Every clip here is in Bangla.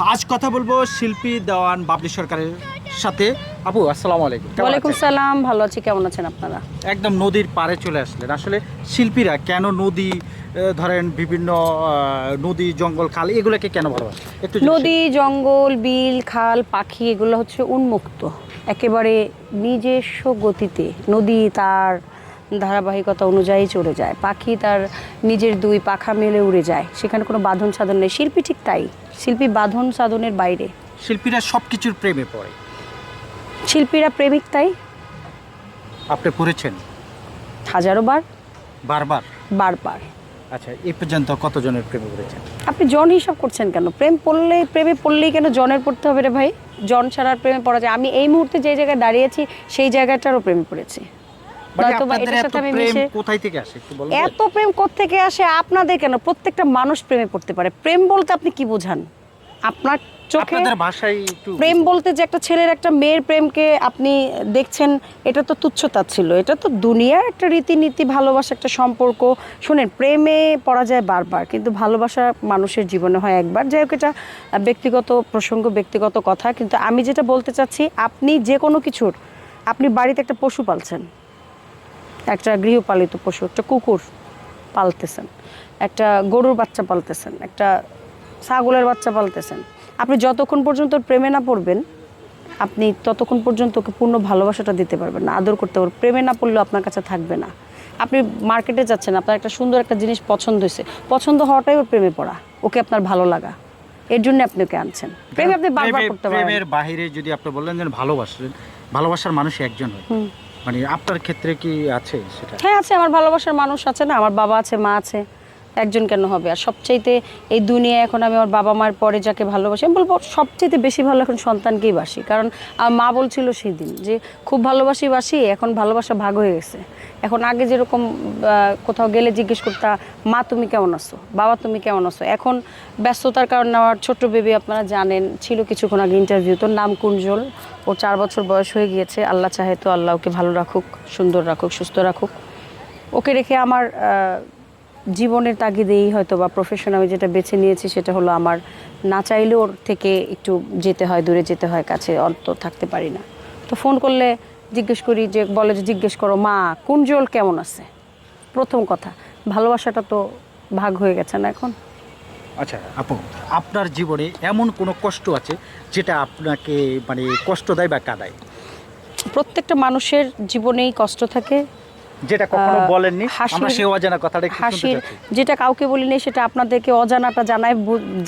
আজ কথা বলব শিল্পী দেওয়ান বাবলি সরকারের সাথে। আপু আসসালামু আলাইকুম। ওয়ালাইকুম? সালাম ভালো আছি। কেমন আছেন আপনারা? একদম নদীর পাড়ে চলে আসলেন। আসলে শিল্পীরা কেন নদী ধরেন বিভিন্ন নদী জঙ্গল খাল এগুলোকে কেন ভালোবাসে? একটু নদী জঙ্গল বিল খাল পাখি এগুলো হচ্ছে উন্মুক্ত। একেবারে নিজস্ব গতিতে নদী তার ধারাবাহিকতা অনুযায়ী চলে যায়। পাখি তার নিজের দুই পাখা মেলে উড়ে যায়। সেখানে কোনো বাঁধন সাধন নেই। শিল্পী ঠিক তাই। শিল্পী বাঁধন সাধনের বাইরে। শিল্পীরা সব কিছুর প্রেমে পড়ে। শিল্পীরা প্রেমিক তাই? আপনি পড়েছেন? হাজারো বার। বারবার? বারবার। আচ্ছা এই পর্যন্ত কতজনের প্রেমে পড়েছেন? আপনি জন হিসাব করছেন কেন? প্রেম পড়লেই প্রেমে পড়লেই কেন জনের পড়তে হবে রে ভাই? জন ছাড়ার প্রেমে পড়া যায়। আমি এই মুহূর্তে যে জায়গায় দাঁড়িয়েছি সেই জায়গাটারও প্রেমে পড়েছি। এত প্রেম থেকে আসে আপনাদের কেন? প্রত্যেকটা মানুষ প্রেমে পড়তে পারে। প্রেম বলতে আপনি কি বোঝান? আপনার চোখে প্রেম বলতে যে একটা ছেলের একটা মেয়ের প্রেমকে আপনি দেখছেন এটা তো তুচ্ছতা ছিল। এটা তো দুনিয়ার একটা রীতিনীতি ভালোবাসা একটা সম্পর্ক। শুনেন প্রেমে পড়া যায় বারবার কিন্তু ভালোবাসা মানুষের জীবনে হয় একবার। যাই হোক এটা ব্যক্তিগত প্রসঙ্গ ব্যক্তিগত কথা। কিন্তু আমি যেটা বলতে চাচ্ছি আপনি যে কোনো কিছুর আপনি বাড়িতে একটা পশু পালছেন। একটা গৃহপালিত পশু একটা কুকুর পালতেছেন একটা গরুর বাচ্চা পালতেছেন একটা ছাগলের বাচ্চা পালতেছেন। আপনি যতক্ষণ পর্যন্ত প্রেমে না পড়বেন আপনি ততক্ষণ পর্যন্ত ওকে পূর্ণ ভালোবাসাটা দিতে পারবেন না আদর করতে পারবেন প্রেমে না পড়লেও আপনার কাছে থাকবে না। আপনি মার্কেটে যাচ্ছেন আপনার একটা সুন্দর একটা জিনিস পছন্দ হয়েছে পছন্দ হওয়াটাই ওর প্রেমে পড়া ওকে আপনার ভালো লাগা এর জন্য আপনি ওকে আনছেন। প্রেমে আপনি বারবার করতে পারেন। প্রেমের বাহিরে যদি আপনি বললেন যে ভালোবাসেন ভালোবাসার মানুষ একজন হয়। মানে আপনার ক্ষেত্রে কি আছে সেটা? হ্যাঁ আছে। আমার ভালোবাসার মানুষ আছে না, আমার বাবা আছে, মা আছে। একজন কেন হবে? আর সবচাইতে এই দুনিয়ায় এখন আমি আমার বাবা মার পরে যাকে ভালোবাসি, আমি বলব সবচাইতে বেশি ভালো এখন সন্তানকেই বাসি। কারণ আমার মা বলছিল সেই দিন যে, খুব ভালোবাসি বাসি, এখন ভালোবাসা ভাগ হয়ে গেছে। এখন আগে যেরকম কোথাও গেলে জিজ্ঞেস করতা, মা, তুমি কেমন আছো? বাবা, তুমি কেমন আছো? এখন ব্যস্ততার কারণে আমার ছোট্ট বেবি আপনারা জানেন, ছিল কিছুক্ষণ আগে ইন্টারভিউ তোর নাম কুঞ্জল। ও চার বছর বয়স হয়ে গিয়েছে। আল্লাহ চাহে তো আল্লাহ ওকে ভালো রাখুক, সুন্দর রাখুক, সুস্থ রাখুক। ওকে রেখে আমার জীবনের তাগিদেই হয়তো বা প্রফেশন আমি যেটা বেছে নিয়েছি সেটা হলো আমার না চাইলেও ওর থেকে একটু যেতে হয় দূরে যেতে হয় কাছে অন্ত থাকতে পারি না। তো ফোন করলে জিজ্ঞেস করি যে বলে যে জিজ্ঞেস করো মা কোন জল কেমন আছে? প্রথম কথা ভালোবাসাটা তো ভাগ হয়ে গেছে না এখন? আচ্ছা আপু আপনার জীবনে এমন কোনো কষ্ট আছে যেটা আপনাকে মানে কষ্ট দেয় বা কাদায়? প্রত্যেকটা মানুষের জীবনেই কষ্ট থাকে যেটা কখনো বলেননি আমরা সে অজানা কথাটা একটু হাসির যেটা কাউকে বলিনি সেটা আপনাদেরকে অজানাটা জানাই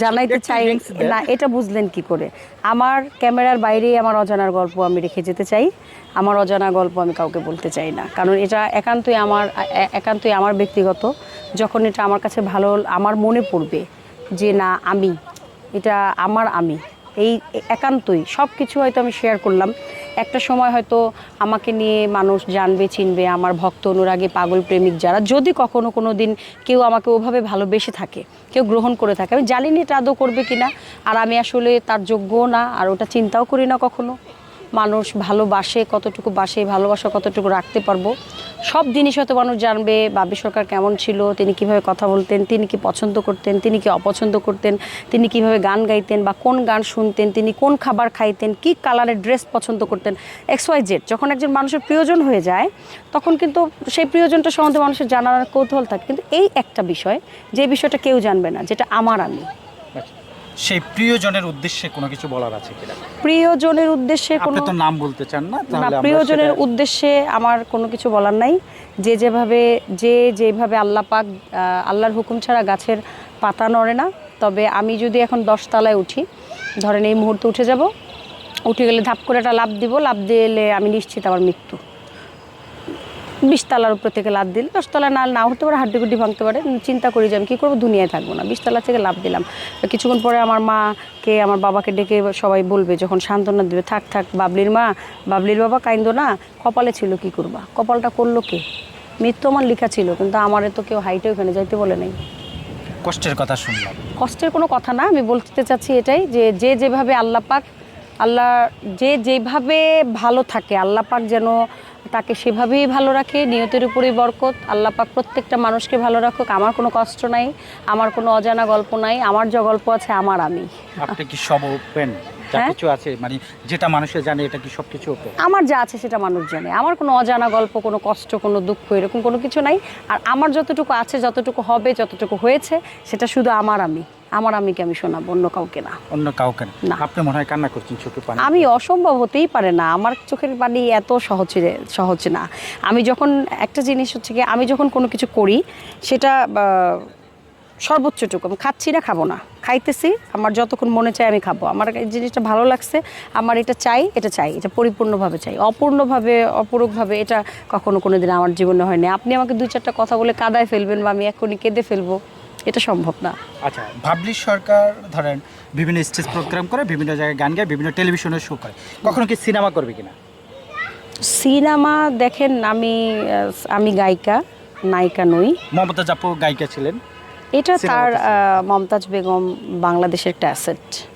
জানাইতে চাই। না এটা বুঝলেন কি করে? আমার ক্যামেরার বাইরেই আমার অজানার গল্প আমি রেখে যেতে চাই। আমার অজানা গল্প আমি কাউকে বলতে চাই না। কারণ এটা একান্তই আমার একান্তই আমার ব্যক্তিগত। যখন এটা আমার কাছে ভালো আমার মনে পড়বে যে না আমি এটা আমার আমি। এই একান্তই সব কিছু হয়তো আমি শেয়ার করলাম। একটা সময় হয়তো আমাকে নিয়ে মানুষ জানবে, চিনবে, আমার ভক্ত, অনুরাগী, পাগল প্রেমিক যারা। যদি কখনো কোনো দিন কেউ আমাকে ওভাবে ভালোবেসে থাকে, কেউ গ্রহণ করে থাকে, আমি জানি না এটা আদৌ করবে কিনা, আর আমি আসলে তার যোগ্যও না, আর ওটা চিন্তাও করি না কখনো। মানুষ ভালোবাসে, কতটুকু বাসে ভালোবাসা কতটুকু রাখতে পারব। সব জিনিস হয়তো মানুষ জানবে, বাবি সরকার কেমন ছিল, তিনি কীভাবে কথা বলতেন, তিনি কি পছন্দ করতেন, তিনি কি অপছন্দ করতেন, তিনি কীভাবে গান গাইতেন বা কোন গান শুনতেন, তিনি কোন খাবার খাইতেন, কি কালারের ড্রেস পছন্দ করতেন এক্স ওয়াই জেড যখন একজন মানুষের প্রিয়জন হয়ে যায়, তখন কিন্তু সেই প্রিয়জনটা সম্বন্ধে মানুষের জানার কৌতূহল থাকে। কিন্তু এই একটা বিষয়, যে বিষয়টা কেউ জানবে না, যেটা আমার আমি। সেই প্রিয়জনের উদ্দেশ্যে কোনো কিছু বলার আছে কিনা? প্রিয়জনের উদ্দেশ্যে কোনো আপনি তো নাম বলতে চান না না তাহলে আমরা প্রিয়জনের উদ্দেশ্যে আমার কোনো কিছু বলার নাই। যে যেভাবে যে যেভাবে আল্লাহ পাক আল্লাহর হুকুম ছাড়া গাছের পাতা নড়ে না তবে আমি যদি এখন দশতলায় উঠি ধরেন এই মুহূর্তে উঠে যাব উঠে গেলে ধাপ করে একটা লাভ দিব লাভ দিলে আমি নিশ্চিত আমার মৃত্যু। বিশতলার উপর থেকে লাভ দিল। দশতলা না না হতে পারে হাড্ডিগুড্ডি ভাঙতে পারে। চিন্তা করি যে আমি কী করব? দুনিয়ায় থাকব না। বিশতলা থেকে লাভ দিলাম। কিছুক্ষণ পরে আমার মাকে আমার বাবাকে ডেকে সবাই বলবে যখন সান্ত্বনা দেবে থাক থাক বাবলির মা বাবলির বাবা কাইন্দ না কপালে ছিল কি করবা? কপালটা করল কে? মৃত্যু আমার লেখা ছিল কিন্তু আমার তো কেউ হাইটে ওখানে যাইতে বলে নাই। কষ্টের কথা শুনলাম। কষ্টের কোনো কথা না আমি বলতে চাচ্ছি এটাই যে যে যেভাবে আল্লাহ পাক আল্লাহ যে যেভাবে ভালো থাকে আল্লাহ পাক যেন তাকে সেভাবেই ভালো রাখে, নিয়তের উপরেই বরকত। আল্লাপাক প্রত্যেকটা মানুষকে ভালো রাখুক। আমার কোনো কষ্ট নাই, আমার কোনো অজানা গল্প নাই, আমার যা গল্প আছে আমার আমি। আপনি কি সব যা হ্যাঁ? কিছু আছে মানে যেটা মানুষে জানে এটা কি সবকিছু ওপেন আমার যা আছে সেটা মানুষ জানে। আমার কোনো অজানা গল্প কোনো কষ্ট কোনো দুঃখ এরকম কোনো কিছু নাই। আর আমার যতটুকু আছে যতটুকু হবে যতটুকু হয়েছে সেটা শুধু আমার আমি। আমার আমিকে আমি শোনাবো অন্য কাউকে না। অন্য কাউকে না। আপনি মনে হয় কান্না করছেন চোখে পানি। আমি অসম্ভব হতেই পারে না। আমার চোখের পানি এত সহজ সহজ না। আমি যখন একটা জিনিস হচ্ছে কি আমি যখন কোনো কিছু করি সেটা সর্বোচ্চটুকু আমি খাচ্ছি না খাব না। খাইতেছি আমার যতক্ষণ মনে চায় আমি খাব। আমার এই জিনিসটা ভালো লাগছে আমার এটা চাই এটা চাই এটা পরিপূর্ণভাবে চাই। অপূর্ণভাবে অপূরকভাবে এটা কখনো কোনো দিন আমার জীবনে হয়নি। আপনি আমাকে দুই চারটা কথা বলে কাদায় ফেলবেন বা আমি এখনই কেঁদে ফেলব এটা সম্ভব না। আচ্ছা ভাবলি সরকার ধরেন বিভিন্ন স্টেজ প্রোগ্রাম করে বিভিন্ন জায়গায় গান গায় বিভিন্ন টেলিভিশনে শো করে। কখনো কি সিনেমা করবে কিনা? সিনেমা দেখেন আমি আমি গায়িকা নায়িকা নই। মমতা জাপু গায়িকা ছিলেন। এটা তার মমতাজ বেগম বাংলাদেশের একটা অ্যাসেট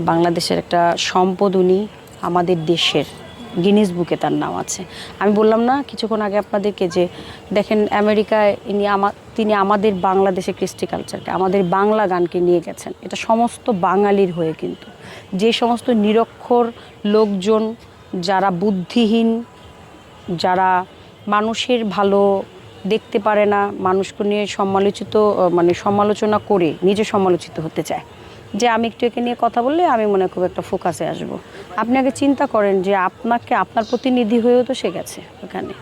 বাংলাদেশের একটা সম্পদ উনি আমাদের দেশের গিনিস বুকে তার নাম আছে। আমি বললাম না কিছুক্ষণ আগে আপনাদেরকে যে দেখেন আমেরিকায় ইনি আমার তিনি আমাদের বাংলাদেশের কৃষ্টি কালচারকে আমাদের বাংলা গানকে নিয়ে গেছেন। এটা সমস্ত বাঙালির হয়ে কিন্তু। যে সমস্ত নিরক্ষর লোকজন যারা বুদ্ধিহীন যারা মানুষের ভালো দেখতে পারে না মানুষকে নিয়ে সমালোচিত মানে সমালোচনা করে নিজে সমালোচিত হতে চায়। যে আমি একটু একে নিয়ে কথা বললে আমি মনে খুব একটা ফোকাসে আসব। আপনি আগে চিন্তা করেন যে আপনাকে আপনার প্রতিনিধি হয়েও তো সে গেছে ওখানে।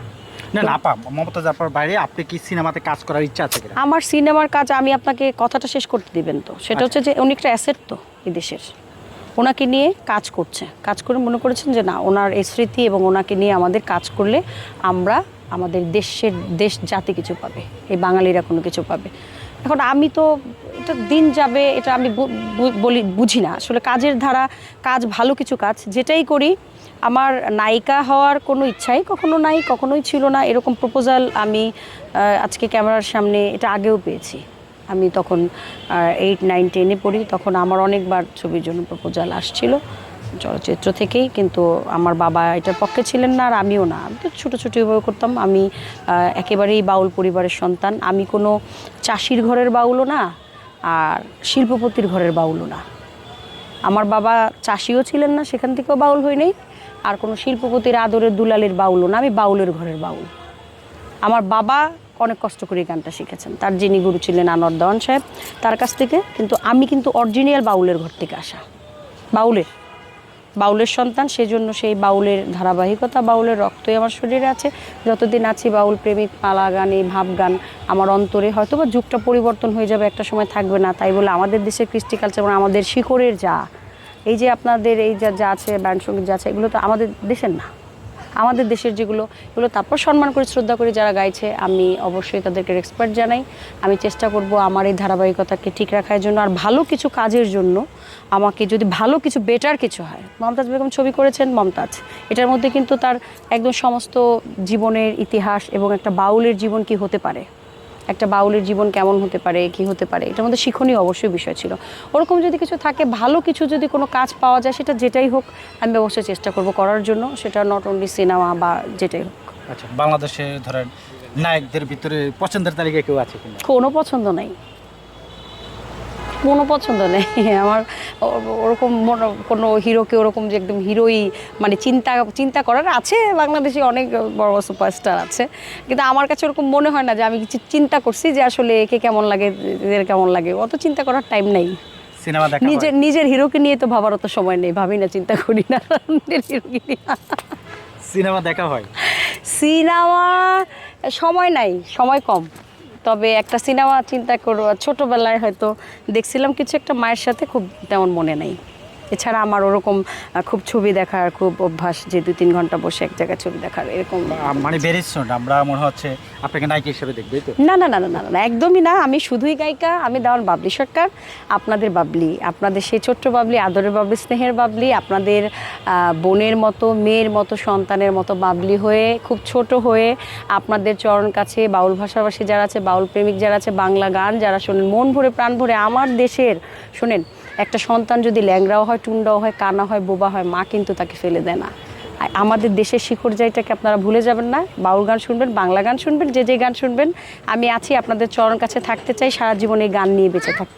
না না আপা বাইরে আপনি কি সিনেমাতে কাজ করার ইচ্ছা আছে আমার সিনেমার কাজ আমি আপনাকে কথাটা শেষ করতে দিবেন তো। সেটা হচ্ছে যে উনি একটা অ্যাসেট তো এই দেশের। ওনাকে নিয়ে কাজ করছে। কাজ করে মনে করেছেন যে, না, ওনার এই স্মৃতি এবং ওনাকে নিয়ে আমাদের কাজ করলে আমরা আমাদের দেশের, দেশ জাতি কিছু পাবে, এই বাঙালিরা কোনো কিছু পাবে। এখন আমি তো, এটা দিন যাবে, এটা আমি বলি, বুঝি না। আসলে কাজের ধারা, কাজ ভালো কিছু কাজ, যেটাই করি, আমার নায়িকা হওয়ার কোনো ইচ্ছাই কখনো নাই, কখনোই ছিল না। এরকম প্রপোজাল আমি আজকে ক্যামেরার সামনে এটা আগেও পেয়েছি। আমি তখন এইট নাইন টেনে পড়ি। তখন আমার অনেকবার ছবির জন্য প্রপোজাল আসছিল চলচ্চিত্র থেকেই, কিন্তু আমার বাবা এটার পক্ষে ছিলেন না আর আমিও না। আমি তো ছোটো ছোটো এভাবে করতাম। আমি একেবারেই বাউল পরিবারের সন্তান। আমি কোনো চাষির ঘরের বাউলও না আর শিল্পপতির ঘরের বাউলও না। আমার বাবা চাষিও ছিলেন না, সেখান থেকেও বাউল হই নাই আর কোনো শিল্পপতির আদরের দুলালের বাউলও না। আমি বাউলের ঘরের বাউল। আমার বাবা অনেক কষ্ট করে গানটা শিখেছেন। তার যিনি গুরু ছিলেন আনোয়ার দেওয়ান সাহেব, তার কাছ থেকে কিন্তু আমি কিন্তু অরিজিনাল বাউলের ঘর থেকে আসা। বাউলের। বাউলের সন্তান, সেজন্য সেই বাউলের ধারাবাহিকতা, বাউলের রক্তই আমার শরীরে আছে। যতদিন আছি বাউল প্রেমিক, পালা গান, এই ভাব গান আমার অন্তরে হয়তো বা যুগটা পরিবর্তন হয়ে যাবে, একটা সময় থাকবে না। তাই বলে আমাদের দেশের কৃষ্টি কালচার মানে আমাদের শিকড়ের যা। এই যে আপনাদের এই যা যা আছে ব্যান্ড সংগীত যা আছে, এগুলো তো আমাদের দেশের না। আমাদের দেশের যেগুলো, এগুলো তারপর সম্মান করে, শ্রদ্ধা করে যারা গাইছে, আমি অবশ্যই তাদেরকে রেসপেক্ট জানাই। আমি চেষ্টা করব আমার এই ধারাবাহিকতাকে ঠিক রাখার জন্য আর ভালো কিছু কাজের জন্য আমাকে যদি ভালো কিছু বেটার কিছু হয়। মমতাজ বেগম ছবি করেছেন মমতাজ। এটার মধ্যে কিন্তু তার একদম সমস্ত জীবনের ইতিহাস এবং একটা বাউলের জীবন কি হতে পারে? একটা বাউলের জীবন কেমন হতে পারে কি হতে পারে এটার মধ্যে শিক্ষণীয় অবশ্যই বিষয় ছিল। ওরকম যদি কিছু থাকে ভালো কিছু যদি কোনো কাজ পাওয়া যায় সেটা যেটাই হোক আমি অবশ্যই চেষ্টা করব করার জন্য। সেটা নট অনলি সিনেমা বা যেটাই হোক। আচ্ছা বাংলাদেশে ধরেন নায়কদের ভিতরে পছন্দের তালিকায় কেউ আছে কোনো পছন্দ নেই। কোনো পছন্দ নেই। আমার ওরকম মনো- কোনো হিরোকে ওরকম যে একদম হিরোই মানে চিন্তা চিন্তা করার আছে বাংলাদেশে অনেক বড় বড় সুপারস্টার আছে। কিন্তু আমার কাছে ওরকম মনে হয় না যে আমি কিছু চিন্তা করছি যে আসলে একে কেমন লাগে এদের কেমন লাগে। অত চিন্তা করার টাইম নেই। সিনেমা দেখা নিজের নিজের হিরোকে নিয়ে তো ভাবার অত সময় নেই। ভাবি না চিন্তা করি না। নিজের হিরোকে নিয়ে। সিনেমা দেখা হয়? সিনেমা সময় নাই সময় কম। তবে একটা সিনেমা চিন্তা করো, ছোটোবেলায় হয়তো দেখছিলাম, কিছু একটা মায়ের সাথে খুব তেমন মনে নেই। এছাড়া আমার ওরকম খুব ছবি দেখার খুব অভ্যাস যে দু তিন ঘণ্টা বসে এক জায়গায় ছবি দেখার এরকম মানে আমরা মনে হচ্ছে আপনাকে নায়িকা হিসেবে দেখবে তো? না না না না না না একদমই না আমি শুধুই গায়িকা আমি দেওয়ান বাবলি সরকার আপনাদের বাবলি আপনাদের সেই ছোট্ট বাবলি আদরের বাবলি স্নেহের বাবলি আপনাদের বোনের মতো মেয়ের মতো সন্তানের মতো বাবলি হয়ে খুব ছোট হয়ে আপনাদের চরণ কাছে বাউল ভাষাভাষী যারা আছে বাউল প্রেমিক যারা আছে বাংলা গান যারা শোনেন মন ভরে প্রাণ ভরে আমার দেশের শোনেন একটা সন্তান যদি ল্যাংরাও হয়, টুন্ডাও হয়, কানা হয়, বোবা হয়, মা কিন্তু তাকে ফেলে দেয় না। আমাদের দেশের শিকড় যাইটাকে আপনারা ভুলে যাবেন না, বাউল গান শুনবেন, বাংলা গান শুনবেন, যে যে গান শুনবেন, আমি আছি আপনাদের চরণ কাছে থাকতে চাই, সারা জীবন এই গান নিয়ে বেঁচে থাকতে।